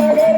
Música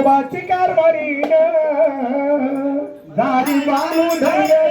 বাচিকার মারি না। দারি বালু ধরে